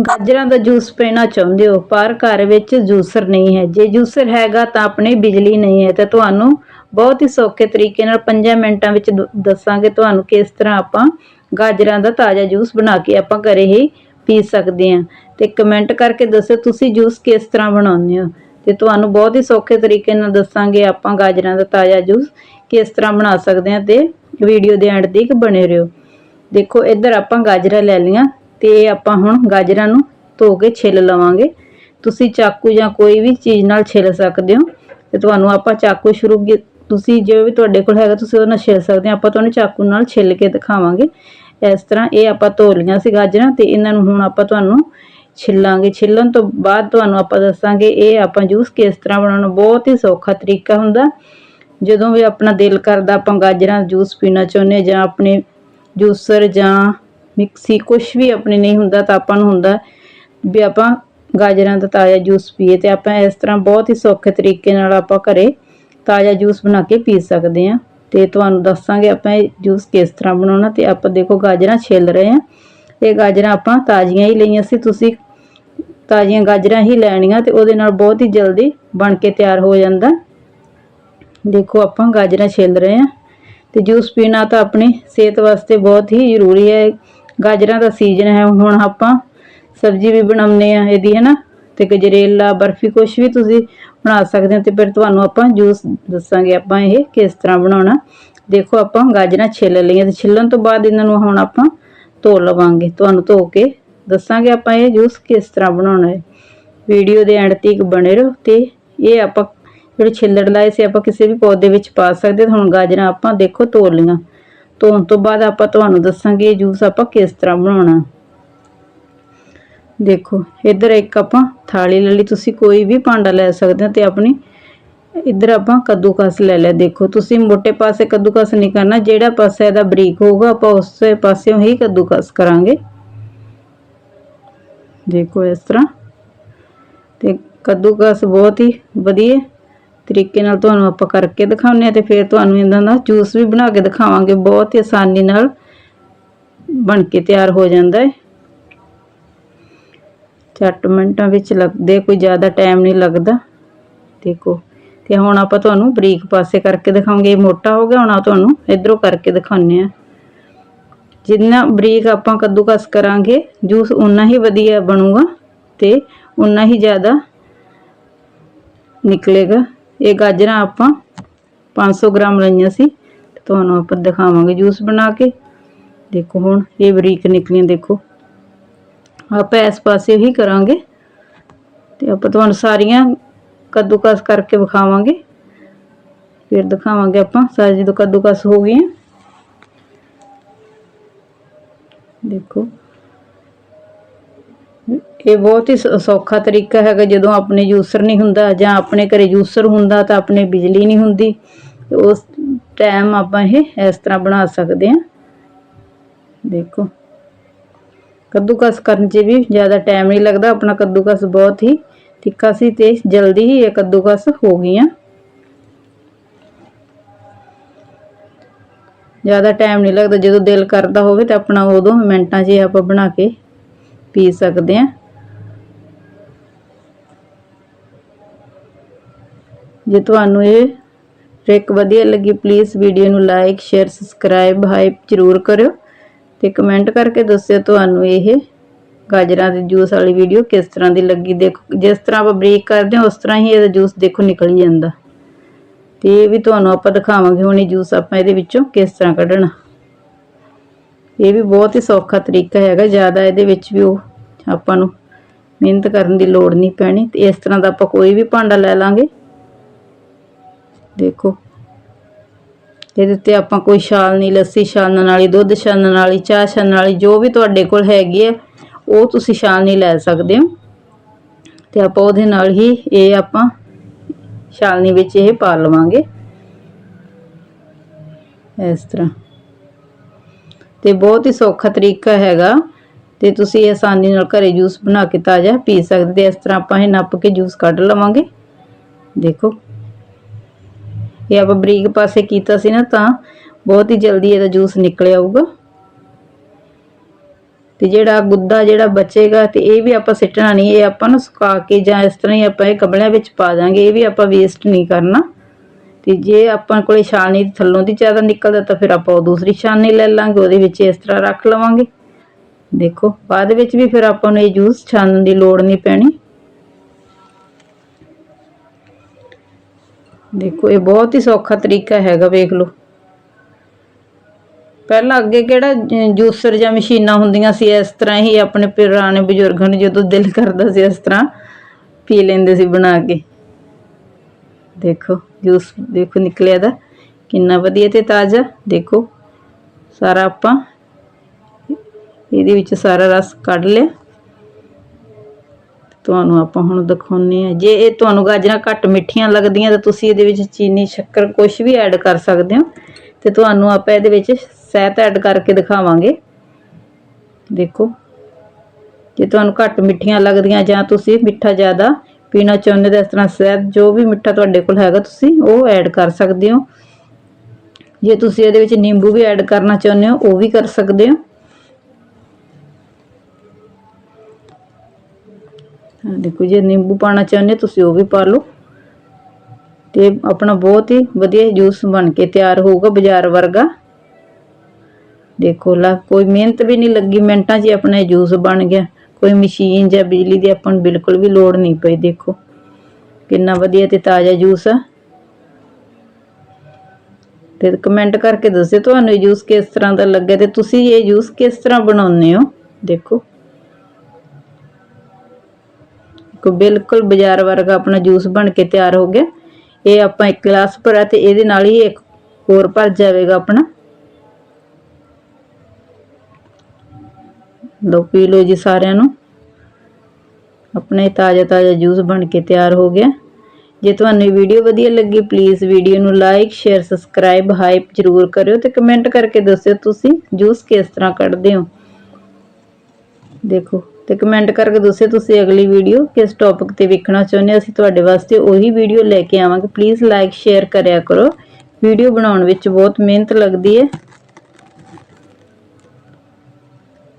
ਗਾਜਰਾਂ ਦਾ ਜੂਸ ਪੀਣਾ ਚਾਹੁੰਦੇ ਹੋ, ਪਰ ਘਰ ਵਿੱਚ ਜੂਸਰ ਨਹੀਂ ਹੈ। ਜੇ ਜੂਸਰ ਹੈਗਾ ਤਾਂ ਆਪਣੇ ਬਿਜਲੀ ਨਹੀਂ ਹੈ। ਤਾਂ ਤੁਹਾਨੂੰ ਬਹੁਤ ਹੀ ਸੌਖੇ ਤਰੀਕੇ ਨਾਲ 5 ਮਿੰਟਾਂ ਵਿੱਚ ਦੱਸਾਂਗੇ ਤੁਹਾਨੂੰ ਕਿਸ ਤਰ੍ਹਾਂ ਆਪਾਂ ਗਾਜਰਾਂ ਦਾ ਤਾਜ਼ਾ ਜੂਸ ਬਣਾ ਕੇ ਆਪਾਂ ਘਰੇ ਹੀ ਪੀ ਸਕਦੇ ਹਾਂ। ਤੇ ਕਮੈਂਟ ਕਰਕੇ ਦੱਸੋ ਤੁਸੀਂ ਜੂਸ ਕਿਸ ਤਰ੍ਹਾਂ ਬਣਾਉਂਦੇ ਹੋ। ਤੇ ਤੁਹਾਨੂੰ ਬਹੁਤ ਹੀ ਸੌਖੇ ਤਰੀਕੇ ਨਾਲ ਦੱਸਾਂਗੇ ਆਪਾਂ ਗਾਜਰਾਂ ਦਾ ਤਾਜ਼ਾ ਜੂਸ ਕਿਸ ਤਰ੍ਹਾਂ ਬਣਾ ਸਕਦੇ ਹਾਂ ਤੇ ਵੀਡੀਓ ਦੇ ਐਂਡ ਤੱਕ ਬਣੇ ਰਹੋ। ਦੇਖੋ, ਇੱਧਰ ਆਪਾਂ ਗਾਜਰਾਂ ਲੈ ਲਈਆਂ। ਤੇ ਇਹ ਆਪਾਂ ਹੁਣ ਗਾਜਰਾਂ ਨੂੰ ਧੋ ਕੇ ਛਿੱਲ ਲਵਾਂਗੇ। ਤੁਸੀਂ ਚਾਕੂ ਜਾਂ ਕੋਈ ਵੀ ਚੀਜ਼ ਨਾਲ ਛਿੱਲ ਸਕਦੇ ਹੋ ਤੇ ਤੁਹਾਨੂੰ ਆਪਾਂ ਚਾਕੂ ਸ਼ੁਰੂ ਤੁਸੀਂ ਜੋ ਵੀ ਤੁਹਾਡੇ ਕੋਲ ਹੈਗਾ ਤੁਸੀਂ ਉਹ ਨਾਲ ਛਿੱਲ ਸਕਦੇ ਹੋ। ਆਪਾਂ ਤੁਹਾਨੂੰ ਚਾਕੂ ਨਾਲ ਛਿੱਲ ਕੇ ਦਿਖਾਵਾਂਗੇ। ਇਸ ਤਰ੍ਹਾਂ ਇਹ ਆਪਾਂ ਧੋ ਲਈਆਂ ਸੀ ਗਾਜਰਾਂ ਤੇ ਇਹਨਾਂ ਨੂੰ ਹੁਣ ਆਪਾਂ ਤੁਹਾਨੂੰ ਛਿੱਲਾਂਗੇ। ਛਿੱਲਣ ਤੋਂ ਬਾਅਦ ਤੁਹਾਨੂੰ ਆਪਾਂ ਦੱਸਾਂਗੇ ਇਹ ਆਪਾਂ ਜੂਸ ਕਿਸ ਤਰ੍ਹਾਂ ਬਣਾਉਣਾ, ਬਹੁਤ ਹੀ ਸੌਖਾ ਤਰੀਕਾ ਹੁੰਦਾ। ਜਦੋਂ ਵੀ ਆਪਣਾ ਦਿਲ ਕਰਦਾ ਆਪਾਂ ਗਾਜਰਾਂ ਜੂਸ ਪੀਣਾ ਚਾਹੁੰਦੇ ਜਾਂ ਆਪਣੇ ਜੂਸਰ ਜਾਂ ਮਿਕਸੀ ਕੁਝ ਵੀ ਆਪਣੇ ਨਹੀਂ ਹੁੰਦਾ, ਤਾਂ ਆਪਾਂ ਨੂੰ ਹੁੰਦਾ ਵੀ ਆਪਾਂ ਗਾਜਰਾਂ ਦਾ ਤਾਜ਼ਾ ਜੂਸ ਪੀਏ ਤੇ ਆਪਾਂ ਇਸ ਤਰ੍ਹਾਂ ਬਹੁਤ ਹੀ ਸੌਖੇ ਤਰੀਕੇ ਨਾਲ ਆਪਾਂ ਘਰੇ ਤਾਜ਼ਾ ਜੂਸ ਬਣਾ ਕੇ ਪੀ ਸਕਦੇ ਹਾਂ। ਤੇ ਤੁਹਾਨੂੰ ਦੱਸਾਂਗੇ ਆਪਾਂ ਇਹ ਜੂਸ ਕਿਸ ਤਰ੍ਹਾਂ ਬਣਾਉਣਾ ਤੇ ਆਪਾਂ ਦੇਖੋ ਗਾਜਰਾਂ ਛਿੱਲ ਰਹੇ ਹਾਂ। ਇਹ ਗਾਜਰਾਂ ਆਪਾਂ ਤਾਜ਼ੀਆਂ ਹੀ ਲਈਆਂ ਸੀ, ਤੁਸੀਂ ਤਾਜ਼ੀਆਂ ਗਾਜਰਾਂ ਹੀ ਲੈਣੀਆਂ ਤੇ ਉਹਦੇ ਨਾਲ ਬਹੁਤ ਹੀ ਜਲਦੀ ਬਣ ਕੇ ਤਿਆਰ ਹੋ ਜਾਂਦਾ। ਦੇਖੋ ਆਪਾਂ ਗਾਜਰਾਂ ਛਿੱਲ ਰਹੇ ਹਾਂ ਤੇ ਜੂਸ ਪੀਣਾ ਤਾਂ ਆਪਣੀ ਸਿਹਤ ਵਾਸਤੇ ਬਹੁਤ ਹੀ ਜ਼ਰੂਰੀ ਹੈ। ਗਾਜਰਾਂ ਦਾ ਸੀਜ਼ਨ ਹੈ, ਹੁਣ ਆਪਾਂ ਸਬਜ਼ੀ ਵੀ ਬਣਾਉਂਦੇ ਆ ਇਹਦੀ ਹੈ ਨਾ ਤੇ ਗਜਰੇਲਾ, ਬਰਫੀ ਕੁਝ ਵੀ ਤੁਸੀਂ ਬਣਾ ਸਕਦੇ ਹੋ ਤੇ ਫਿਰ ਤੁਹਾਨੂੰ ਆਪਾਂ ਜੂਸ ਦੱਸਾਂਗੇ ਆਪਾਂ ਇਹ ਕਿਸ ਤਰ੍ਹਾਂ ਬਣਾਉਣਾ। ਦੇਖੋ ਆਪਾਂ ਗਾਜਰਾਂ ਛਿੱਲ ਲਈਆਂ ਤੇ ਛਿੱਲਣ ਤੋਂ ਬਾਅਦ ਇਹਨਾਂ ਨੂੰ ਹੁਣ ਆਪਾਂ ਧੋ ਲਵਾਂਗੇ। ਤੁਹਾਨੂੰ ਧੋ ਕੇ ਦੱਸਾਂਗੇ ਆਪਾਂ ਇਹ ਜੂਸ ਕਿਸ ਤਰ੍ਹਾਂ ਬਣਾਉਣਾ ਹੈ। ਵੀਡੀਓ ਦੇ ਐਂਡ ਤੱਕ ਬਣੇ ਰਹੋ ਤੇ ਇਹ ਆਪਾਂ ਜਿਹੜੇ ਛਿੱਲੜ ਲਾਏ ਸੀ ਆਪਾਂ ਕਿਸੇ ਵੀ ਪੌਦੇ ਵਿੱਚ ਪਾ ਸਕਦੇ ਹੁਣ ਗਾਜਰਾਂ ਆਪਾਂ ਦੇਖੋ ਧੋ ਲੀਆਂ ਧੋਣ ਤੋਂ ਬਾਅਦ ਆਪਾਂ ਤੁਹਾਨੂੰ ਦੱਸਾਂਗੇ ਇਹ ਜੂਸ ਆਪਾਂ ਕਿਸ ਤਰ੍ਹਾਂ ਬਣਾਉਣਾ। ਦੇਖੋ, ਇੱਧਰ ਇੱਕ ਆਪਾਂ ਥਾਲੀ ਲੈ ਲਈ। ਤੁਸੀਂ ਕੋਈ ਵੀ ਭਾਂਡਾ ਲੈ ਸਕਦੇ ਹੋ ਤੇ ਆਪਣੀ ਇੱਧਰ ਆਪਾਂ ਕੱਦੂਕਸ ਲੈ ਲਿਆ। ਦੇਖੋ, ਤੁਸੀਂ ਮੋٹے ਪਾਸੇ ਕੱਦੂਕਸ ਨਹੀਂ ਕਰਨਾ। ਜਿਹੜਾ ਪਾਸਾ ਇਹਦਾ ਬਰੀਕ ਹੋਊਗਾ, ਆਪਾਂ ਉਸੇ ਪਾਸਿਓਂ ਹੀ ਕੱਦੂਕਸ ਕਰਾਂਗੇ। ਦੇਖੋ, ਇਸ ਤਰ੍ਹਾਂ। ਤੇ ਕੱਦੂਕਸ ਬਹੁਤ ਹੀ ਵਧੀਆ ਤਰੀਕੇ ਨਾਲ ਤੁਹਾਨੂੰ ਆਪਾਂ ਕਰਕੇ ਦਿਖਾਉਂਦੇ ਆ ਤੇ ਫਿਰ ਤੁਹਾਨੂੰ ਇਹਨਾਂ ਦਾ ਜੂਸ ਵੀ ਬਣਾ ਕੇ ਦਿਖਾਵਾਂਗੇ। ਬਹੁਤ ਹੀ ਆਸਾਨੀ ਨਾਲ ਬਣ ਕੇ ਤਿਆਰ ਹੋ ਜਾਂਦਾ ਹੈ। ਝੱਟ ਮਿੰਟਾਂ ਵਿੱਚ ਲੱਗਦੇ, ਕੋਈ ਜ਼ਿਆਦਾ ਟਾਈਮ ਨਹੀਂ ਲੱਗਦਾ। ਦੇਖੋ, ਤੇ ਹੁਣ ਆਪਾਂ ਤੁਹਾਨੂੰ ਬਰੀਕ ਪਾਸੇ ਕਰਕੇ ਦਿਖਾਵਾਂਗੇ। ਮੋਟਾ ਹੋ ਗਿਆ, ਹੁਣ ਆ ਤੁਹਾਨੂੰ ਇਧਰੋਂ ਕਰਕੇ ਦਿਖਾਉਂਦੇ ਆ ਜਿੰਨਾ ਬਰੀਕ ਆਪਾਂ ਕੱਦੂਕਸ ਕਰਾਂਗੇ, ਜੂਸ ਉਨਾ ਹੀ ਵਧੀਆ ਬਣੂਗਾ ਤੇ ਉਨਾ ਹੀ ਜ਼ਿਆਦਾ ਨਿਕਲੇਗਾ। ਇਹ ਗਾਜਰਾਂ ਆਪਾਂ 500 ਗ੍ਰਾਮ ਲਈਆਂ ਸੀ ਤੁਹਾਨੂੰ ਆਪਾਂ ਦਿਖਾਵਾਂਗੇ ਜੂਸ ਬਣਾ ਕੇ। ਦੇਖੋ ਹੁਣ, ਇਹ ਬਰੀਕ ਨਿਕਲੀਆਂ, ਦੇਖੋ। ਆਪਾਂ ਇਸ ਪਾਸੇ ਹੀ ਕਰਾਂਗੇ, ਤੇ ਆਪਾਂ ਤੁਹਾਨੂੰ ਸਾਰੀਆਂ ਕੱਦੂਕਸ ਕਰਕੇ ਵਿਖਾਵਾਂਗੇ। ਫਿਰ ਦਿਖਾਵਾਂਗੇ ਆਪਾਂ, ਸਾਰੀ ਜਦੋਂ ਕੱਦੂਕਸ ਹੋ ਗਈਆਂ। ਦੇਖੋ। ਇਹ ਬਹੁਤ ਹੀ ਸੌਖਾ ਤਰੀਕਾ ਹੈਗਾ, ਜਦੋਂ ਆਪਣੇ ਯੂਸਰ ਨਹੀਂ ਹੁੰਦਾ ਜਾਂ ਆਪਣੇ ਘਰੇ ਯੂਸਰ ਹੁੰਦਾ ਤਾਂ ਆਪਣੇ ਬਿਜਲੀ ਨਹੀਂ ਹੁੰਦੀ। ਉਸ ਟਾਈਮ ਆਪਾਂ ਇਹ ਇਸ ਤਰ੍ਹਾਂ ਬਣਾ ਸਕਦੇ ਹਾਂ। ਦੇਖੋ, ਕੱਦੂਕਸ ਕਰਨ 'ਚ ਵੀ ਜ਼ਿਆਦਾ ਟਾਈਮ ਨਹੀਂ ਲੱਗਦਾ, ਆਪਣਾ ਕੱਦੂਕਸ ਬਹੁਤ ਹੀ ਤਿੱਖਾ ਸੀ ਤੇ ਜਲਦੀ ਹੀ ਇਹ ਕੱਦੂਕਸ ਹੋ ਗਈਆਂ। ਜ਼ਿਆਦਾ ਟਾਈਮ ਨਹੀਂ ਲੱਗਦਾ, ਜਦੋਂ ਦਿਲ ਕਰਦਾ ਹੋਵੇ ਤਾਂ ਆਪਣਾ ਉਦੋਂ ਮਿੰਟਾਂ 'ਚ ਹੀ ਆਪਾਂ ਬਣਾ ਕੇ ਪੀ ਸਕਦੇ ਹਾਂ ਜੇ ਤੁਹਾਨੂੰ ਇਹ ਟ੍ਰਿਕ ਵਧੀਆ ਲੱਗੀ ਪਲੀਜ਼ ਵੀਡੀਓ ਨੂੰ ਲਾਈਕ ਸ਼ੇਅਰ ਸਬਸਕ੍ਰਾਈਬ ਹਾਈਪ ਜ਼ਰੂਰ ਕਰਿਓ ਤੇ ਕਮੈਂਟ ਕਰਕੇ ਦੱਸਿਓ ਤੁਹਾਨੂੰ ਇਹ ਗਾਜਰਾਂ ਦੇ ਜੂਸ ਵਾਲੀ ਵੀਡੀਓ ਕਿਸ ਤਰ੍ਹਾਂ ਦੀ ਲੱਗੀ। ਦੇਖੋ, ਜਿਸ ਤਰ੍ਹਾਂ ਆਪਾਂ ਬਰੀਕ ਕਰਦੇ ਹਾਂ, ਉਸ ਤਰ੍ਹਾਂ ਹੀ ਇਹਦਾ ਜੂਸ ਦੇਖੋ ਨਿਕਲ ਜਾਂਦਾ। ਤੇ ਇਹ ਵੀ ਤੁਹਾਨੂੰ ਆਪਾਂ ਦਿਖਾਵਾਂਗੇ, ਹੁਣ ਇਹ ਜੂਸ ਆਪਾਂ ਇਹਦੇ ਵਿੱਚੋਂ ਕਿਸ ਤਰ੍ਹਾਂ ਕੱਢਣਾ। ਇਹ ਵੀ ਬਹੁਤ ਹੀ ਸੌਖਾ ਤਰੀਕਾ ਹੈਗਾ, ਜ਼ਿਆਦਾ ਇਹਦੇ ਵਿੱਚ ਵੀ ਉਹ ਆਪਾਂ ਨੂੰ ਮਿਹਨਤ ਕਰਨ ਦੀ ਲੋੜ ਨਹੀਂ ਪੈਣੀ। ਤੇ ਇਸ ਤਰ੍ਹਾਂ ਦਾ ਆਪਾਂ ਕੋਈ ਵੀ ਭਾਂਡਾ ਲੈ ਲਾਂਗੇ। ਦੇਖੋ, ਇਹਦੇ ਉੱਤੇ ਆਪਾਂ ਕੋਈ ਛਾਲਣੀ ਲੱਸੀ ਛਾਲਣ ਵਾਲੀ, ਦੁੱਧ ਛਾਨਣ ਵਾਲੀ, ਚਾਹ ਛਾਨਣ ਵਾਲੀ, ਜੋ ਵੀ ਤੁਹਾਡੇ ਕੋਲ ਹੈਗੀ ਹੈ, ਉਹ ਤੁਸੀਂ ਛਾਲਣੀ ਲੈ ਸਕਦੇ ਹੋ। ਤੇ ਆਪਾਂ ਉਹਦੇ ਨਾਲ ਹੀ ਇਹ ਆਪਾਂ ਛਾਲਣੀ ਵਿੱਚ ਇਹ ਪਾ ਲਵਾਂਗੇ। ਇਸ ਤਰ੍ਹਾਂ। ਤੇ ਬਹੁਤ ਹੀ ਸੌਖਾ ਤਰੀਕਾ ਹੈਗਾ। ਤੇ ਤੁਸੀਂ ਇਹ ਆਸਾਨੀ ਨਾਲ ਘਰੇ ਜੂਸ ਬਣਾ ਕੇ ਤਾਜ਼ਾ ਪੀ ਸਕਦੇ ਤੇ ਇਸ ਤਰ੍ਹਾਂ ਆਪਾਂ ਇਹ ਨੱਪ ਕੇ ਜੂਸ ਕੱਢ ਲਵਾਂਗੇ। ਦੇਖੋ। ਇਹ ਆਪਾਂ ਬਰੀਕ ਪਾਸੇ ਕੀਤਾ ਸੀ ਨਾ ਤਾਂ ਬਹੁਤ ਹੀ ਜਲਦੀ ਇਹਦਾ ਜੂਸ ਨਿਕਲ ਆਊਗਾ। ਤੇ ਜਿਹੜਾ ਗੁੱਦਾ ਜਿਹੜਾ ਬਚੇਗਾ ਤੇ ਇਹ ਵੀ ਆਪਾਂ ਸਿੱਟਣਾ ਨਹੀਂ, ਇਹ ਆਪਾਂ ਨੂੰ ਸੁਕਾ ਕੇ ਜਾਂ ਇਸ ਤਰ੍ਹਾਂ ਹੀ ਆਪਾਂ ਇਹ ਗਮਲਿਆਂ ਵਿੱਚ ਪਾ ਦਾਂਗੇ, ਇਹ ਵੀ ਆਪਾਂ ਵੇਸਟ ਨਹੀਂ ਕਰਨਾ। ਤੇ ਜੇ ਆਪਾਂ ਕੋਲੇ ਛਾਲਣੀ ਥੱਲੋਂ ਦੀ ਜ਼ਿਆਦਾ ਨਿਕਲਦਾ ਤਾਂ ਫਿਰ ਆਪਾਂ ਉਹ ਦੂਸਰੀ ਛਾਲਣੀ ਲੈ ਲਾਂਗੇ, ਉਹਦੇ ਵਿੱਚ ਇਸ ਤਰ੍ਹਾਂ ਰੱਖ ਲਵਾਂਗੇ। ਦੇਖੋ, ਬਾਅਦ ਵਿੱਚ ਵੀ ਫਿਰ ਆਪਾਂ ਨੂੰ ਇਹ ਜੂਸ ਛਾਣਨ ਦੀ ਲੋੜ ਨਹੀਂ ਪੈਣੀ। ਦੇਖੋ, ਇਹ ਬਹੁਤ ਹੀ ਸੌਖਾ ਤਰੀਕਾ ਹੈਗਾ, ਵੇਖ ਲਓ। ਪਹਿਲਾਂ ਅੱਗੇ ਕਿਹੜਾ ਜੂਸਰ ਜਾਂ ਮਸ਼ੀਨਾਂ ਹੁੰਦੀਆਂ ਸੀ, ਇਸ ਤਰ੍ਹਾਂ ਹੀ ਆਪਣੇ ਪੁਰਾਣੇ ਬਜ਼ੁਰਗਾਂ ਨੂੰ ਜਦੋਂ ਦਿਲ ਕਰਦਾ ਸੀ ਇਸ ਤਰ੍ਹਾਂ ਪੀ ਲੈਂਦੇ ਸੀ ਬਣਾ ਕੇ। ਦੇਖੋ। ਜੂਸ ਦੇਖੋ ਨਿਕਲਿਆ ਦਾ, ਕਿੰਨਾ ਵਧੀਆ ਤੇ ਤਾਜ਼ਾ, ਦੇਖੋ। ਸਾਰਾ ਆਪਾਂ ਇਹਦੇ ਵਿੱਚ ਸਾਰਾ ਰਸ ਕੱਢ ਲਿਆ। ਤੁਹਾਨੂੰ ਆਪਾਂ ਹੁਣ ਦਿਖਾਉਨੇ ਆ ਜੇ ਇਹ ਤੁਹਾਨੂੰ ਗਾਜਰਾਂ ਘੱਟ ਮਿੱਠੀਆਂ ਲੱਗਦੀਆਂ ਤਾਂ ਤੁਸੀਂ ਇਹਦੇ ਵਿੱਚ ਚੀਨੀ, ਸ਼ੱਕਰ ਕੁਝ ਵੀ ਐਡ ਕਰ ਸਕਦੇ ਹੋ। ਤੇ ਤੁਹਾਨੂੰ ਆਪਾਂ ਇਹਦੇ ਵਿੱਚ ਸਹਿਤ ਐਡ ਕਰਕੇ ਦਿਖਾਵਾਂਗੇ। ਦੇਖੋ। ਜੇ ਤੁਹਾਨੂੰ ਘੱਟ ਮਿੱਠੀਆਂ ਲੱਗਦੀਆਂ ਜਾਂ ਤੁਸੀਂ ਮਿੱਠਾ ਜ਼ਿਆਦਾ ਪੀਣਾ ਚਾਹੁੰਦੇ ਤਾਂ ਇਸ ਤਰ੍ਹਾਂ ਸ਼ਹਿਦ ਜੋ ਵੀ ਮਿੱਠਾ ਤੁਹਾਡੇ ਕੋਲ ਹੈਗਾ ਤੁਸੀਂ ਉਹ ਐਡ ਕਰ ਸਕਦੇ ਹੋ। ਜੇ ਤੁਸੀਂ ਇਹਦੇ ਵਿੱਚ ਨਿੰਬੂ ਵੀ ਐਡ ਕਰਨਾ ਚਾਹੁੰਦੇ ਹੋ, ਉਹ ਵੀ ਕਰ ਸਕਦੇ ਹੋ। ਦੇਖੋ, ਜੇ ਨਿੰਬੂ ਪਾਣਾ ਚਾਹੁੰਦੇ ਹੋ ਤੁਸੀਂ ਉਹ ਵੀ ਪਾ ਲਓ। ਤੇ ਆਪਣਾ ਬਹੁਤ ਹੀ ਵਧੀਆ ਜੂਸ ਬਣ ਕੇ ਤਿਆਰ ਹੋਊਗਾ ਬਾਜ਼ਾਰ ਵਰਗਾ। ਦੇਖੋ ਲਾ, ਕੋਈ ਮਿਹਨਤ ਵੀ ਨਹੀਂ ਲੱਗੀ, ਮਿੰਟਾਂ 'ਚ ਆਪਣਾ ਇਹ ਜੂਸ ਬਣ ਗਿਆ। ਕੋਈ ਮਸ਼ੀਨ ਜਾਂ ਬਿਜਲੀ ਦੀ ਆਪਾਂ ਨੂੰ ਬਿਲਕੁਲ ਵੀ ਲੋੜ ਨਹੀਂ ਪਈ, ਦੇਖੋ। ਕਿੰਨਾ ਵਧੀਆ ਤੇ ਤਾਜ਼ਾ ਜੂਸ ਆ। ਤੇ ਕਮੈਂਟ ਕਰਕੇ ਦੱਸਿਓ ਤੁਹਾਨੂੰ ਇਹ ਜੂਸ ਕਿਸ ਤਰ੍ਹਾਂ ਦਾ ਲੱਗਿਆ ਤੇ ਤੁਸੀਂ ਇਹ ਜੂਸ ਕਿਸ ਤਰ੍ਹਾਂ ਬਣਾਉਂਦੇ ਹੋ, ਦੇਖੋ। ਕੋ ਬਿਲਕੁਲ ਬਾਜ਼ਾਰ ਵਰਗਾ ਆਪਣਾ ਜੂਸ ਬਣ ਕੇ ਤਿਆਰ ਹੋ ਗਿਆ। ਇਹ ਆਪਾਂ ਇੱਕ ਗਲਾਸ ਭਰਿਆ ਤੇ ਇਹਦੇ ਨਾਲ ਹੀ ਇੱਕ ਹੋਰ ਭਰ ਜਾਵੇਗਾ ਆਪਣਾ। ਲਓ ਪੀ ਲਓ ਜੀ ਸਾਰਿਆਂ ਨੂੰ। ਆਪਣੇ ਤਾਜ਼ਾ ਤਾਜ਼ਾ ਜੂਸ ਬਣ ਕੇ ਤਿਆਰ ਹੋ ਗਿਆ। ਜੇ ਤੁਹਾਨੂੰ ਇਹ ਵੀਡੀਓ ਵਧੀਆ ਲੱਗੀ ਪਲੀਜ਼ ਵੀਡੀਓ ਨੂੰ ਲਾਈਕ ਸ਼ੇਅਰ ਸਬਸਕ੍ਰਾਈਬ ਹਾਈਪ ਜ਼ਰੂਰ ਕਰਿਓ ਤੇ ਕਮੈਂਟ ਕਰਕੇ ਦੱਸਿਓ ਤੁਸੀਂ ਜੂਸ ਕਿਸ ਤਰ੍ਹਾਂ ਕੱਢਦੇ ਹੋ। ਦੇਖੋ ਤੇ ਕਮੈਂਟ ਕਰਕੇ ਦੱਸਿਓ ਤੁਸੀਂ ਅਗਲੀ ਵੀਡੀਓ ਕਿਸ ਟੌਪਿਕ ਤੇ ਵੇਖਣਾ ਚਾਹੁੰਦੇ ਹੋ। ਅਸੀਂ ਤੁਹਾਡੇ ਵਾਸਤੇ ਉਹੀ ਵੀਡੀਓ ਲੈ ਕੇ ਆਵਾਂਗੇ। ਪਲੀਜ਼ ਲਾਈਕ ਸ਼ੇਅਰ ਕਰਿਆ ਕਰੋ। ਵੀਡੀਓ ਬਣਾਉਣ ਵਿੱਚ ਬਹੁਤ ਮਿਹਨਤ ਲੱਗਦੀ ਹੈ।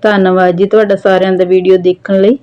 ਧੰਨਵਾਦ ਜੀ ਤੁਹਾਡਾ ਸਾਰਿਆਂ ਦਾ ਵੀਡੀਓ ਦੇਖਣ ਲਈ।